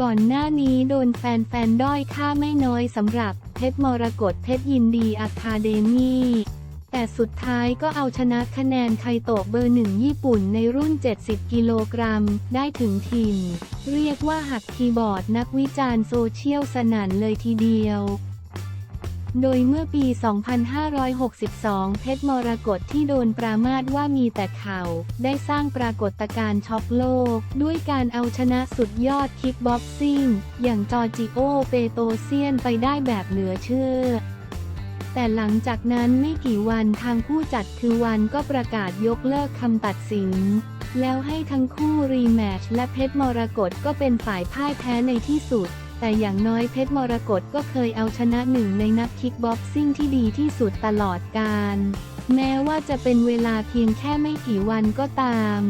ก่อนหน้านี้โดนแฟนๆ ด้อยค่าไม่น้อยสำหรับเพชรมรกตเพชรยินดีอะคาเดมี่แต่สุดท้ายก็เอาชนะคะแนนไคโตะเบอร์หนึ่งญี่ปุ่นในรุ่น 70 กิโลกรัม ได้ถึงทีม เรียกว่าหักคีย์บอร์ดนักวิจารณ์โซเชียลสนั่นเลยทีเดียว โดยเมื่อปี 2562 เพชรมรกตที่โดนปรามาสว่ามีแต่เข่าได้สร้างปรากฏการณ์ช็อกโลก ด้วยการเอาชนะสุดยอดคิกบ็อกซิ่ง อย่างจอร์จิโอ เปโตเซียนไปได้แบบเหลือเชื่อ แต่หลังจากนั้นไม่กี่วันทางผู้จัดคือวันก็ประกาศยกเลิกคำตัดสิน แล้วให้ทั้งคู่รีแมตช์และเพชรมรกตก็เป็นฝ่ายพ่ายแพ้ในที่สุด แต่อย่างน้อยเพชรมรกตก็เคยเอาชนะหนึ่งในนักคิกบ็อกซิ่งที่ดีที่สุดตลอดการแม้ว่าจะเป็นเวลาเพียงแค่ไม่กี่วันก็ตาม